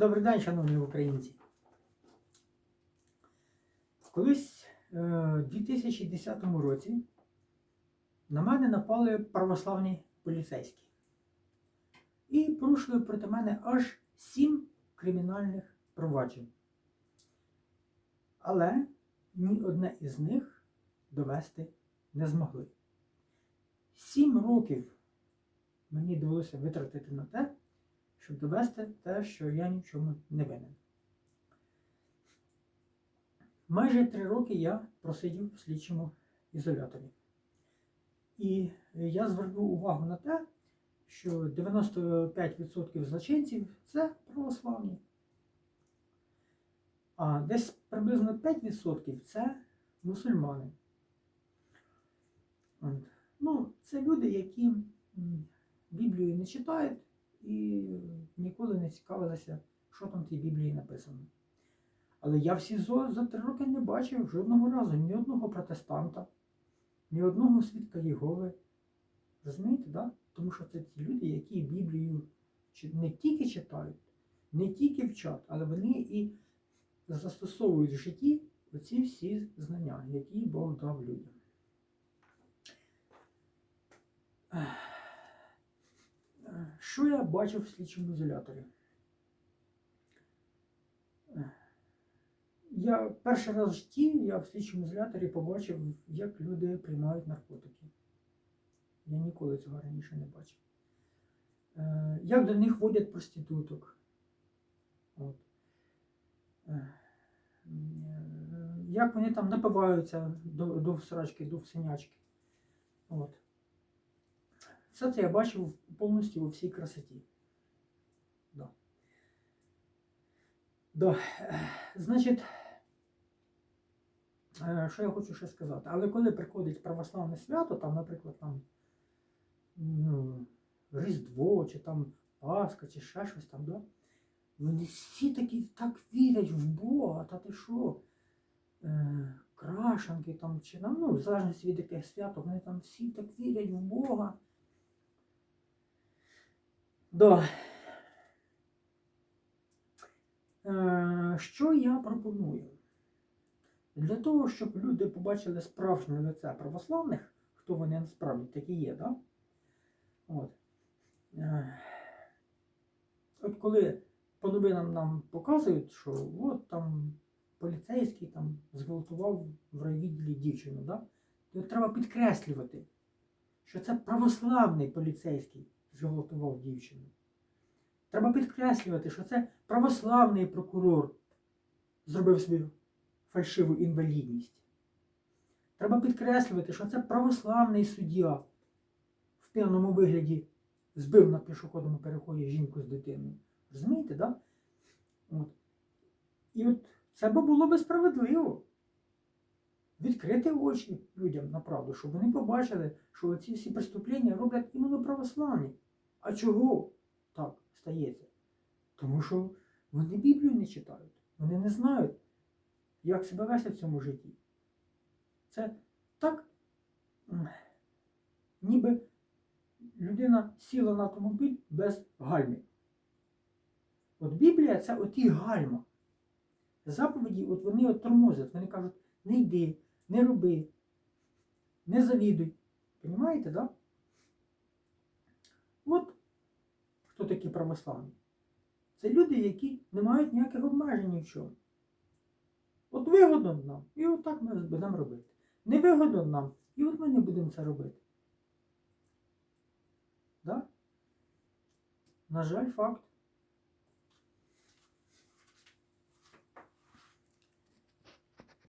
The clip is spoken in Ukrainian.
Добрий день, шановні українці. Колись е, у 2010 році на мене напали православні поліцейські і порушили проти мене аж сім кримінальних проваджень. Але ні одне із них довести не змогли. Сім років мені довелося витратити на те, щоб довести те, що я ні в чому не винен. Майже три роки я просидів в слідчому ізоляторі. І я звернув увагу на те, що 95% злочинців це православні. А десь приблизно 5% це мусульмани. Ну, це люди, які Біблію не читають і ніколи не цікавилися, що там в тій Біблії написано. Але я в СІЗО за три роки не бачив жодного разу ні одного протестанта, ні одного свідка Єгови. Розумієте, да? Тому що це ті люди, які Біблію не тільки читають, не тільки вчать, але вони і застосовують в житті оці всі знання, які Бог дав людям. Що я бачив в слідчому ізоляторі? Е, Я перший раз в житті я в слідчому ізоляторі побачив, як люди приймають наркотики. Я ніколи цього раніше не бачив. Е, Як до них водять проституток. От. Е, Як вони там напиваються до, до всрачки, до всинячки. От. Все це я бачив повністю у всій красоті. Да. Да. Значить, е, що я хочу ще сказати? Але коли приходить православне свято, там, наприклад, там ну, Різдво, чи там Пасха, чи ще щось там, да? вони всі такі так вірять в Бога, та ти що? Е, крашанки там, чи ну, в залежності від яких свято, вони там всі так вірять в Бога. Да. Е, що я пропоную? Для того, щоб люди побачили справжнє лице православних, хто вони насправді такі є, да? От. Е, от коли по новинам нам показують, що от там поліцейський там зґвалтував в райвідділі дівчину, да? то треба підкреслювати, що це православний поліцейський зґвалтував дівчину. Треба підкреслювати, що це православний прокурор зробив собі фальшиву інвалідність. Треба підкреслювати, що це православний суддя в п'яному вигляді збив на пішохідному переході жінку з дитиною. Розумієте, так? Да? І от це було би справедливо. Відкрити очі людям на правду, щоб вони побачили, що ці всі преступлення роблять іменно православні. А чого так стається? Тому що вони Біблію не читають, вони не знають, як себе вести в цьому житті. Це так, ніби людина сіла на автомобіль без гальмів. От Біблія це оті гальма. Заповіді, от вони от тормозять, вони кажуть, не йди, не роби, не завідуй. Понімаєте? Да? От хто такі православні. Це люди, які не мають ніяких обмежень ні в чому. От вигодно нам, і от так ми будемо робити. Не вигодно нам, і от ми не будемо це робити. Да? На жаль, факт.